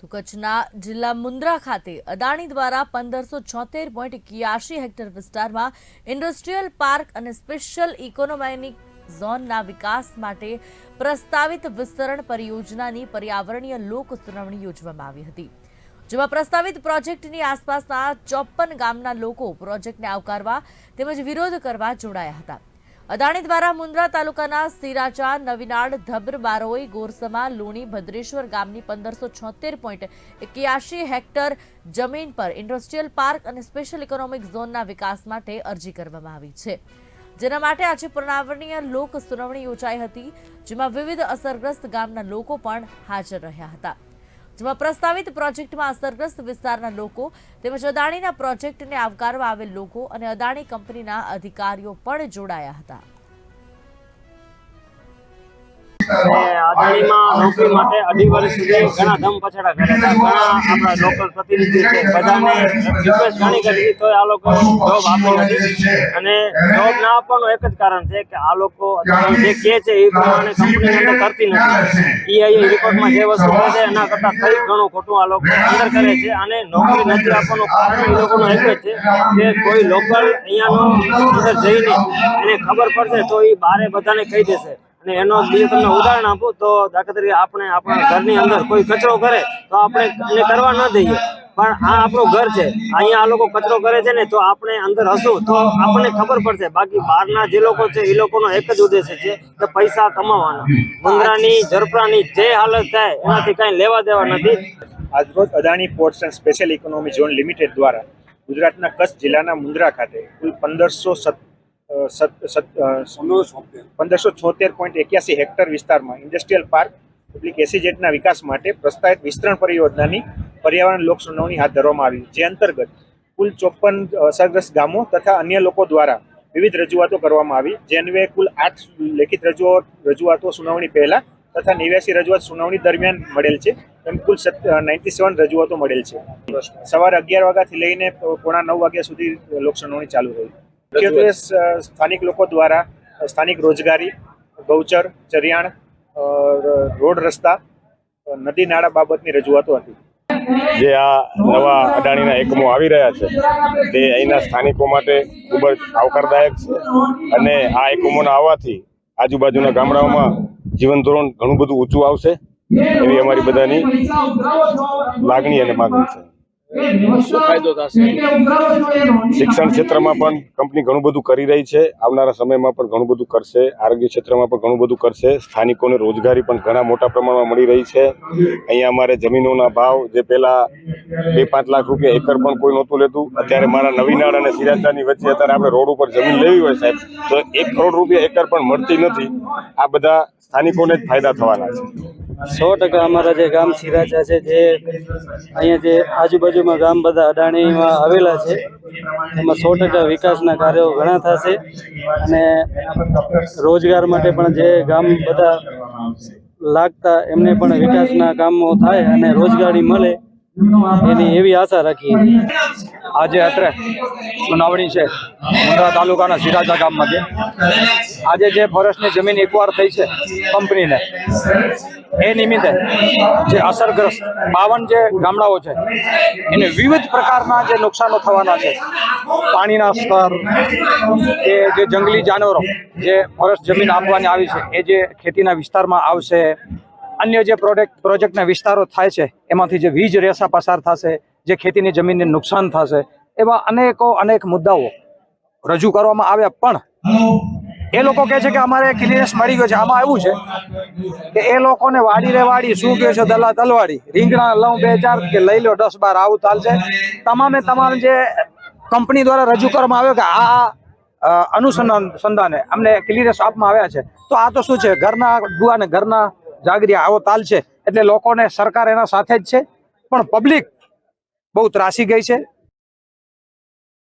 તો કચ્છના જિલ્લા મુન્દ્રા ખાતે અદાણી દ્વારા પંદરસો છોતેર પોઈન્ટ એક્યાસી હેક્ટર વિસ્તારમાં ઇન્ડસ્ટ્રીયલ પાર્ક અને સ્પેશિયલ ઇકોનોમિક ઝોનના વિકાસ માટે પ્રસ્તાવિત વિસ્તરણ પરિયોજનાની પર્યાવરણીય લોક સુનાવણી યોજવામાં આવી હતી. જેમાં પ્રસ્તાવિત પ્રોજેક્ટની આસપાસના ચોપન ગામના લોકો પ્રોજેક્ટને આવકારવા તેમજ વિરોધ કરવા જોડાયા હતા. અદાણી દ્વારા મુન્દ્રા તાલુકાના સિરાચા નવીનાડ ધબ્ર, બારોઈ, ગોરસમા, લુણી, ભદ્રેશ્વર ગામની પંદરસો છોતેર પોઈન્ટ એક્યાસી હેક્ટર જમીન પર ઇન્ડસ્ટ્રીયલ પાર્ક અને સ્પેશિયલ ઇકોનોમિક ઝોનના વિકાસ માટે અરજી કરવામાં આવી છે. જેના માટે આજે પર્યાવરણીય લોક સુનાવણી યોજાઈ હતી, જેમાં વિવિધ અસરગ્રસ્ત ગામના લોકો પણ હાજર રહ્યા હતા. જેમાં પ્રસ્તાવિત પ્રોજેક્ટમાં અસરગ્રસ્ત વિસ્તારના લોકો તેમજ અદાણીના પ્રોજેક્ટને આવકારવા આવેલ લોકો અને અદાણી કંપનીના અધિકારીઓ પણ જોડાયા હતા. અને નોકરી માટે અઢી વર્ષ સુધી આ લોકો જોબ ના આપવાનું એક જ કારણ છે કે આ લોકો જે છે એ પ્રમાણે કંપની કરતી નથી. ઈઆઈ રિપોર્ટમાં જે વસ્તુ છે એના કરતાં કઈ ઘણું ખોટું આ લોકો અંદર કરે છે. અને નોકરી નથી આપવાનું કારણ એ લોકોનું એક જ છે કે કોઈ લોકલ અહીંયાનો અંદર જઈને એને ખબર પડશે તો એ બારે બધાને કહી દેશે. અને એનો બીજું તમને ઉદાહરણ આપું તો દાખલા તરીકે આપણે આપણા ઘરની અંદર કોઈ કચરો કરે તો આપણે એને કરવા ન દઈએ. પણ આ આપણું ઘર છે અહીંયા આ લોકો કચરો કરે છે ને તો આપણે અંદર હશું તો આપણને ખબર પડશે. બાકી બહારના જે લોકો છે એ લોકોનો એક જ ઉદ્દેશ છે કે પૈસા કમાવાના. મુંદ્રાની ઝરપરાની જે હાલત થાય એનાથી કાંઈ લેવા દેવા નથી. આજરોજ Adani ports and special economy zone limited દ્વારા ગુજરાતના કચ્છ જિલ્લાના મુંદ્રા ખાતે કુલ પંદરસો પંદરસો છોતેર પોઈન્ટ એક્યાસી હેક્ટર વિસ્તારમાં ઇન્ડસ્ટ્રીયલ પાર્ક પબ્લિક એસીજેટના વિકાસ માટે પ્રસ્તાવિત વિસ્તરણ પરિયોજનાની પર્યાવરણ લોક સુનાવણી હાથ ધરવામાં આવી જે અંતર્ગત કુલ ચોપન અસરગ્રસ્ત ગામો તથા અન્ય લોકો દ્વારા વિવિધ રજૂઆતો કરવામાં આવી. જે અન્વયે કુલ આઠ લેખિત રજૂઆત રજૂઆતો સુનાવણી પહેલા તથા નેવ્યાસી રજૂઆત સુનાવણી દરમિયાન મળેલ છે. એમ કુલ નાઇન્ટી સેવન રજૂઆતો મળેલ છે. સવારે અગિયાર વાગ્યાથી લઈને પોણા નવ વાગ્યા સુધી લોક સુનાવણી ચાલુ રહી. મુખ્યત્વે સ્થાનિક લોકો દ્વારા સ્થાનિક રોજગારી ગૌચર ચરિયાણ રોડ રસ્તા નદી નાળા બાબતની રજૂઆતો હતી. જે આ નવા અદાણીના એકમો આવી રહ્યા છે તે અહીંના સ્થાનિકો માટે ખૂબ જ આવકારદાયક છે. અને આ એકમોના આવવાથી આજુબાજુના ગામડાઓમાં જીવન ધોરણ ઘણું બધું ઊંચું આવશે એવી અમારી બધાની લાગણી અને માગણી છે. શિક્ષણ ક્ષેત્રમાં પણ કંપની ઘણું બધું કરી રહી છે. આવનારા સમયમાં પણ ઘણું બધું કરશે. આરોગ્ય ક્ષેત્રમાં પણ ઘણું બધું કરશે. સ્થાનિકોને રોજગારી પણ ઘણા મોટા પ્રમાણમાં મળી રહી છે. અહીંયા અમારે જમીનોના ભાવ જે પહેલા બે પાંચ લાખ રૂપિયા એકર પણ કોઈ નહોતું લેતું. અત્યારે મારા નવીનાળ અને સિરાજાની વચ્ચે અત્યારે આપણે રોડ ઉપર જમીન લેવી હોય સાહેબ તો એક કરોડ રૂપિયા એકર પણ મળતી નથી. આ બધા સ્થાનિકોને જ ફાયદા થવાના છે. સો ટકા અમારા જે ગામ સિરાચા છે, જે અહીંયા જે આજુબાજુમાં ગામ બધા અડાણીમાં આવેલા છે, એમાં સો ટકા વિકાસના કાર્યો ઘણા થશે અને રોજગાર માટે પણ જે ગામ બધા લાગતા એમને પણ વિકાસના કામો થાય અને રોજગારી મળે એની એવી આશા રાખીએ આજે અત્રે સુનાવણી છે મુંદ્રા તાલુકાના સિરાજા ગામમાં આજે જે ફોરેસ્ટની જમીન એકવાર થઈ છે કંપનીને, એ નિમિત્તે જે અસરગ્રસ્ત બાવન જે ગામડાઓ છે, એને વિવિધ પ્રકારના જે નુકસાનો થવાના છે. પાણીના સ્તર કે જે જંગલી જાનવરો જે ફોરેસ્ટ જમીન આપવાની આવી છે, એ જે ખેતીના વિસ્તારમાં આવશે અન્ય જે પ્રોડક્ટ, પ્રોજેક્ટના વિસ્તારો થાય છે, એમાંથી જે વીજ રેસા પસાર થશે, જે ખેતીની જમીનને નુકસાન થશે, એવા અનેકો, અનેક મુદ્દાઓ રજૂ કરવામાં આવ્યા. પણ એ લોકો કહે છે કે અમારે ક્લિયરન્સ મળી ગયો છે. આમાં એવું છે કે એ લોકોને વાડી રે વાડી શું કહે છે દલા તલવાડી રીંગણા લઉં બે ચાર કે લઈ લો, દસ બાર આવું ચાલશે. તમામે તમામ જે કંપની દ્વારા રજૂ કરવામાં આવ્યો કે આ અનુસંધાન, સંધાને અમને ક્લિયરન્સ આપવામાં આવ્યા છે. તો આ તો શું છે? ઘરના ડુઆ ને ઘરના જાગરિયા આવો તાલ છે. એટલે લોકોને સરકાર એના સાથે જ છે. પણ પબ્લિક બહુ ત્રાસી ગઈ છે.